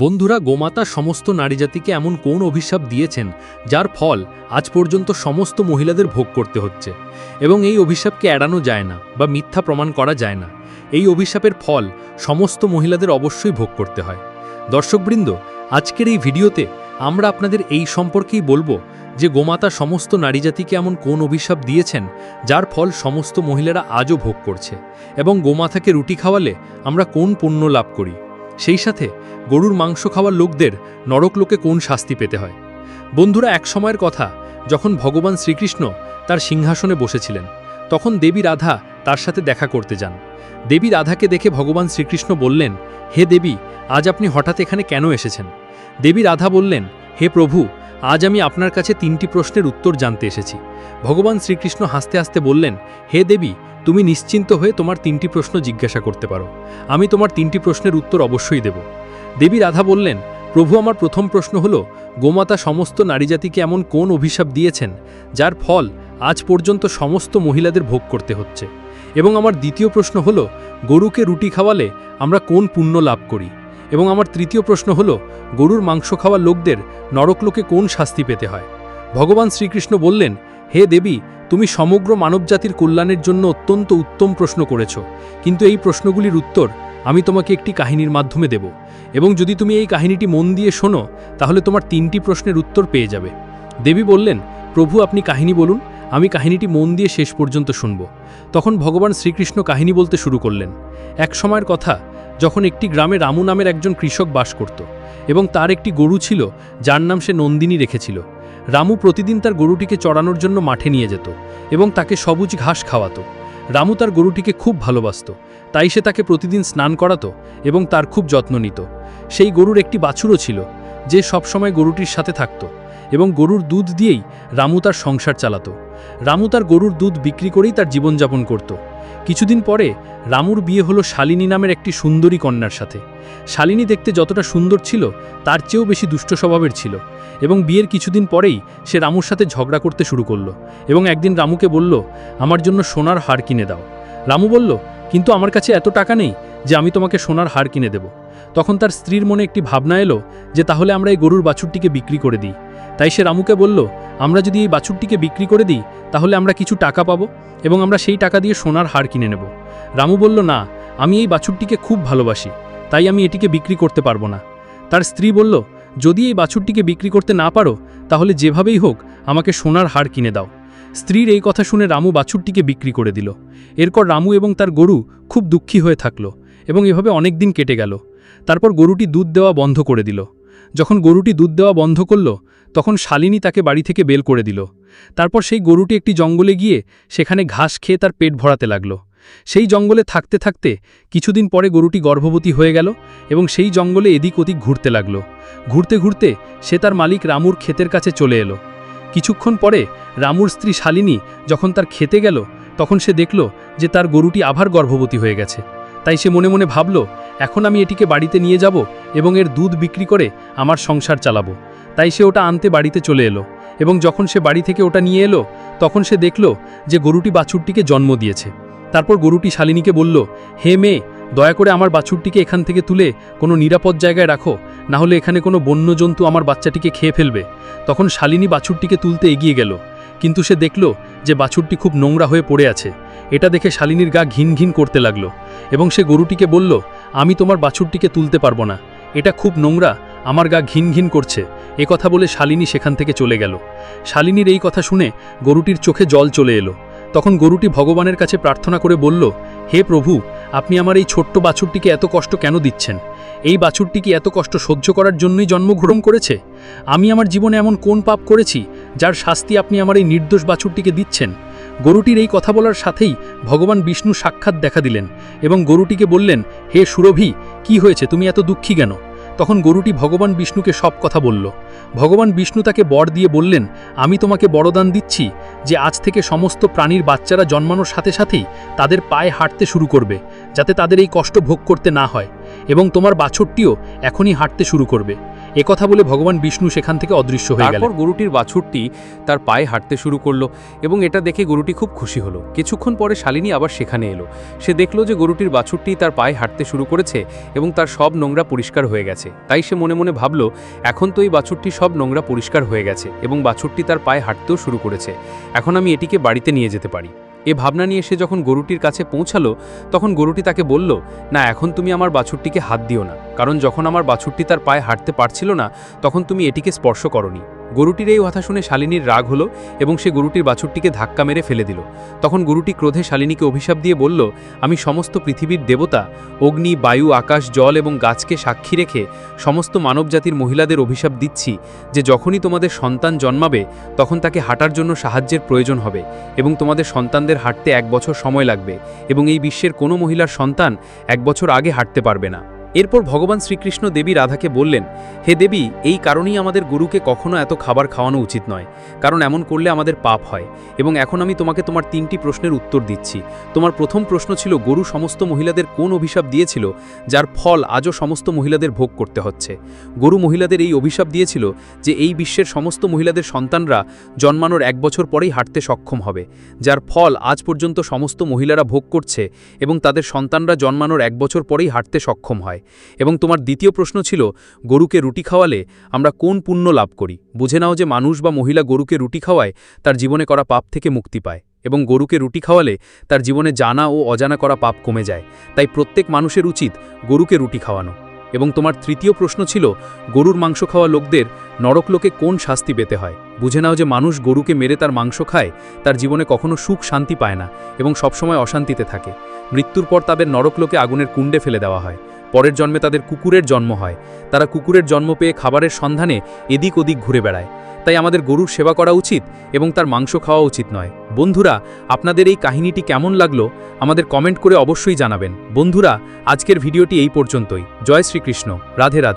বন্ধুরা গোমাতা সমস্ত নারীজাতিকে এমন কোন অভিশাপ দিয়েছেন, যার ফল আজ পর্যন্ত সমস্ত মহিলাদের ভোগ করতে হচ্ছে? এবং এই অভিশাপকে এড়ানো যায় না বা মিথ্যা প্রমাণ করা যায় না। এই অভিশাপের ফল সমস্ত মহিলাদের অবশ্যই ভোগ করতে হয়। দর্শকবৃন্দ, আজকের এই ভিডিওতে আমরা আপনাদের এই সম্পর্কেই বলব যে গোমাতা সমস্ত নারীজাতিকে এমন কোন অভিশাপ দিয়েছেন, যার ফল সমস্ত মহিলারা আজও ভোগ করছে। এবং গোমাতাকে রুটি খাওয়ালে আমরা কোন পুণ্য লাভ করি? সেই সাথে গরুর মাংস খাওয়ার লোকদের নরকলোকে কোন শাস্তি পেতে হয়? বন্ধুরা, এক সময়ের কথা, যখন ভগবান শ্রীকৃষ্ণ তার সিংহাসনে বসেছিলেন, তখন দেবী রাধা তার সাথে দেখা করতে যান। দেবী রাধাকে দেখে ভগবান শ্রীকৃষ্ণ বললেন, হে দেবী, আজ আপনি হঠাৎ এখানে কেন এসেছেন? দেবী রাধা বললেন, হে প্রভু, আজ আমি আপনার কাছে তিনটি প্রশ্নের উত্তর জানতে এসেছি। ভগবান শ্রীকৃষ্ণ হাসতে হাসতে বললেন, হে দেবী, তুমি নিশ্চিন্ত হয়ে তোমার তিনটি প্রশ্ন জিজ্ঞাসা করতে পারো। আমি তোমার তিনটি প্রশ্নের উত্তর অবশ্যই দেব। দেবী রাধা বললেন, প্রভু, আমার প্রথম প্রশ্ন হল, গোমাতা সমস্ত নারীজাতিকে এমন কোন অভিশাপ দিয়েছেন, যার ফল আজ পর্যন্ত সমস্ত মহিলাদের ভোগ করতে হচ্ছে? এবং আমার দ্বিতীয় প্রশ্ন হল, গরুকে রুটি খাওয়ালে আমরা কোন পুণ্য লাভ করি? এবং আমার তৃতীয় প্রশ্ন হল, গরুর মাংস খাওয়া লোকদের নরকলোকে কোন শাস্তি পেতে হয়? ভগবান শ্রীকৃষ্ণ বললেন, হে দেবী, তুমি সমগ্র মানবজাতির কল্যাণের জন্য অত্যন্ত উত্তম প্রশ্ন করেছ। কিন্তু এই প্রশ্নগুলির উত্তর আমি তোমাকে একটি কাহিনীর মাধ্যমে দেব এবং যদি তুমি এই কাহিনীটি মন দিয়ে শোনো, তাহলে তোমার তিনটি প্রশ্নের উত্তর পেয়ে যাবে। দেবী বললেন, প্রভু, আপনি কাহিনী বলুন, আমি কাহিনীটি মন দিয়ে শেষ পর্যন্ত শুনব। তখন ভগবান শ্রীকৃষ্ণ কাহিনী বলতে শুরু করলেন। এক সময়ের কথা, যখন একটি গ্রামে রামু নামের একজন কৃষক বাস করত এবং তার একটি গরু ছিল, যার নাম সে নন্দিনী রেখেছিল। রামু প্রতিদিন তার গরুটিকে চড়ানোর জন্য মাঠে নিয়ে যেত এবং তাকে সবুজ ঘাস খাওয়াতো। রামু তার গরুটিকে খুব ভালোবাসত, তাই সে তাকে প্রতিদিন স্নান করাতো এবং তার খুব যত্ন নিত। সেই গরুর একটি বাছুরও ছিল, যে সবসময় গরুটির সাথে থাকত এবং গরুর দুধ দিয়েই রামু তার সংসার চালাতো। রামু তার গরুর দুধ বিক্রি করেই তার জীবনযাপন করত। কিছুদিন পরে রামুর বিয়ে হলো শালিনী নামের একটি সুন্দরী কন্যার সাথে। শালিনী দেখতে যতটা সুন্দর ছিল, তার চেয়েও বেশি দুষ্ট স্বভাবের ছিল। এবং বিয়ের কিছুদিন পরেই সে রামুর সাথে ঝগড়া করতে শুরু করল এবং একদিন রামুকে বলল, আমার জন্য সোনার হার কিনে দাও। রামু বলল, কিন্তু আমার কাছে এত টাকা নেই যে আমি তোমাকে সোনার হার কিনে দেব। তখন তার স্ত্রীর মনে একটি ভাবনা এলো যে তাহলে আমরা এই গরুর বাছুরটিকে বিক্রি করে দিই। তাই সে রামুকে বলল, আমরা যদি এই বাছুরটিকে বিক্রি করে দিই, তাহলে আমরা কিছু টাকা পাবো এবং আমরা সেই টাকা দিয়ে সোনার হার কিনে নেব। রামু বলল, না, আমি এই বাছুরটিকে খুব ভালোবাসি, তাই আমি এটিকে বিক্রি করতে পারব না। তার স্ত্রী বলল যদি এই বাছুরটিকে বিক্রি করতে না পারো, তাহলে যেভাবেই হোক, আমাকে সোনার হার কিনে দাও। স্ত্রীর এই কথা শুনে রামু বাছুরটিকে বিক্রি করে দিল। এরপর রামু এবং তার গরু খুব দুঃখী হয়ে থাকল এবং এভাবে অনেক দিন কেটে গেল। তারপর গরুটি দুধ দেওয়া বন্ধ করে দিল। যখন গরুটি দুধ দেওয়া বন্ধ করল, তখন শালিনী তাকে বাড়ি থেকে বেল করে দিল। তারপর সেই গরুটি একটি জঙ্গলে গিয়ে সেখানে ঘাস খেয়ে তার পেট ভরাতে লাগল। সেই জঙ্গলে থাকতে থাকতে কিছুদিন পরে গরুটি গর্ভবতী হয়ে গেল এবং সেই জঙ্গলে এদিক ওদিক ঘুরতে লাগল। ঘুরতে ঘুরতে সে তার মালিক রামুর ক্ষেতের কাছে চলে এলো। কিছুক্ষণ পরে রামুর স্ত্রী শালিনী যখন তার খেতে গেল, তখন সে দেখল যে তার গরুটি আবার গর্ভবতী হয়ে গেছে। তাই সে মনে মনে ভাবল, এখন আমি এটিকে বাড়িতে নিয়ে যাব এবং এর দুধ বিক্রি করে আমার সংসার চালাবো। তাই সে ওটা আনতে বাড়িতে চলে এলো এবং যখন সে বাড়ি থেকে ওটা নিয়ে এলো, তখন সে দেখল যে গরুটি বাছুরটিকে জন্ম দিয়েছে। তারপর গরুটি শালিনীকে বলল, হে মেয়ে, দয়া করে আমার বাছুরটিকে এখান থেকে তুলে কোনো নিরাপদ জায়গায় রাখো, না হলে এখানে কোনো বন্য জন্তু আমার বাচ্চাটিকে খেয়ে ফেলবে। তখন শালিনী বাছুরটিকে তুলতে এগিয়ে গেল, কিন্তু সে দেখল যে বাছুরটি খুব নোংরা হয়ে পড়ে আছে। এটা দেখে শালিনীর গা ঘিন ঘিন করতে লাগল এবং সে গরুটিকে বলল, আমি তোমার বাছুরটিকে তুলতে পারব না। এটা খুব নোংরা, আমার গা ঘিন ঘিন করছে। এ কথা বলে শালিনী সেখান থেকে চলে গেল। শালিনীর এই কথা শুনে গরুটির চোখে জল চলে এলো। তখন গরুটি ভগবানের কাছে প্রার্থনা করে বলল, হে প্রভু, আপনি আমার এই ছোট্ট বাছুরটিকে এত কষ্ট কেন দিচ্ছেন? এই বাছুরটি কি এত কষ্ট সহ্য করার জন্যই জন্মগ্রহণ করেছে? আমি আমার জীবনে এমন কোন পাপ করেছি যার শাস্তি আপনি আমার এই নির্দোষ বাছুরটিকে দিচ্ছেন? গরুটির এই কথা বলার সাথেই ভগবান বিষ্ণু সাক্ষাৎ দেখা দিলেন এবং গরুটিকে বললেন, হে সুরভি, কি হয়েছে? তুমি এত দুঃখী কেন? তখন গরুটি ভগবান বিষ্ণুকে সব কথা বলল। ভগবান বিষ্ণু তাকে বর দিয়ে বললেন, আমি তোমাকে বড়দান দিচ্ছি যে আজ থেকে সমস্ত প্রাণীর বাচ্চারা জন্মানোর সাথে সাথেই তাদের পায়ে হাঁটতে শুরু করবে, যাতে তাদের এই কষ্ট ভোগ করতে না হয় এবং তোমার বাছরটিও এখনই হাঁটতে শুরু করবে। একথা বলে ভগবান বিষ্ণু সেখান থেকে অদৃশ্য হয়ে তারপর গরুটির বাছুরটি তার পায়ে হাঁটতে শুরু করল এবং এটা দেখে গরুটি খুব খুশি হলো। কিছুক্ষণ পরে শালিনী আবার সেখানে এলো। সে দেখল যে গরুটির বাছুরটি তার পায়ে হাঁটতে শুরু করেছে এবং তার সব নোংরা পরিষ্কার হয়ে গেছে। তাই সে মনে মনে ভাবলো, এখন তো এই বাছুরটি সব নোংরা পরিষ্কার হয়ে গেছে এবং বাছুরটি তার পায়ে হাঁটতেও শুরু করেছে। এখন আমি এটিকে বাড়িতে নিয়ে যেতে পারি। এ ভাবনা নিয়ে সে যখন গরুটির কাছে পৌঁছালো, তখন গরুটি তাকে বলল, না, এখন তুমি আমার বাছুরটিকে হাত দিও না। কারণ যখন আমার বাছুরটি তার পায়ে হাঁটতে পারছিল না, তখন তুমি এটিকে স্পর্শ করনি। গরুটির এই কথা শুনে শালিনীর রাগ হলো এবং সে গরুটির বাছুরটিকে ধাক্কা মেরে ফেলে দিল। তখন গরুটি ক্রোধে শালিনীকে অভিশাপ দিয়ে বলল, আমি সমস্ত পৃথিবীর দেবতা, অগ্নি, বায়ু, আকাশ, জল এবং গাছকে সাক্ষী রেখে সমস্ত মানবজাতির মহিলাদের অভিশাপ দিচ্ছি যে যখনই তোমাদের সন্তান জন্মাবে, তখন তাকে হাঁটার জন্য সাহায্যের প্রয়োজন হবে এবং তোমাদের সন্তানদের হাঁটতে এক বছর সময় লাগবে এবং এই বিশ্বের কোনো মহিলার সন্তান এক বছর আগে হাঁটতে পারবে না। এরপর ভগবান শ্রীকৃষ্ণ দেবী রাধাকে বললেন, হে দেবী, এই কারণেই আমাদের গুরুকে কখনো এত খাবার খাওয়ানো উচিত নয়, কারণ এমন করলে আমাদের পাপ হয়। এবং এখন আমি তোমাকে তোমার তিনটি প্রশ্নের উত্তর দিচ্ছি। তোমার প্রথম প্রশ্ন ছিল, গরু সমস্ত মহিলাদের কোন অভিশাপ দিয়েছিল, যার ফল আজও সমস্ত মহিলাদের ভোগ করতে হচ্ছে? গরু মহিলাদের এই অভিশাপ দিয়েছিল যে এই বিশ্বের সমস্ত মহিলাদের সন্তানরা জন্মানোর এক বছর পরেই হাঁটতে সক্ষম হবে, যার ফল আজ পর্যন্ত সমস্ত মহিলারা ভোগ করছে এবং তাদের সন্তানরা জন্মানোর এক বছর পরেই হাঁটতে সক্ষম হয়। এবং তোমার দ্বিতীয় প্রশ্ন ছিল, গরুকে রুটি খাওয়ালে আমরা কোন পুণ্য লাভ করি? বুঝে নাও যে মানুষ বা মহিলা গরুকে রুটি খাওয়ায়, তার জীবনে করা পাপ থেকে মুক্তি পায়। এবং গরুকে রুটি খাওয়ালে তার জীবনে জানা ও অজানা করা পাপ কমে যায়। তাই প্রত্যেক মানুষের উচিত গরুকে রুটি খাওয়ানো। এবং তোমার তৃতীয় প্রশ্ন ছিল, গরুর মাংস খাওয়া লোকদের নরকলোকে কোন শাস্তি পেতে হয়? বুঝে নাও যে মানুষ গরুকে মেরে তার মাংস খায়, তার জীবনে কখনো সুখ শান্তি পায় না এবং সবসময় অশান্তিতে থাকে। মৃত্যুর পর তাদের নরকলোকে আগুনের কুণ্ডে ফেলে দেওয়া হয়। পরের জন্মে তাদের কুকুরের জন্ম হয়। তারা কুকুরের জন্ম পেয়ে খাবারের সন্ধানে এদিক ওদিক ঘুরে বেড়ায়। তাই আমাদের গরুর সেবা করা উচিত এবং তার মাংস খাওয়া উচিত নয়। বন্ধুরা, আপনাদের এই কাহিনীটি কেমন লাগল? আমাদের কমেন্ট করে অবশ্যই জানাবেন। বন্ধুরা, আজকের ভিডিওটি এই পর্যন্তই। জয় শ্রীকৃষ্ণ। রাধে রাধে।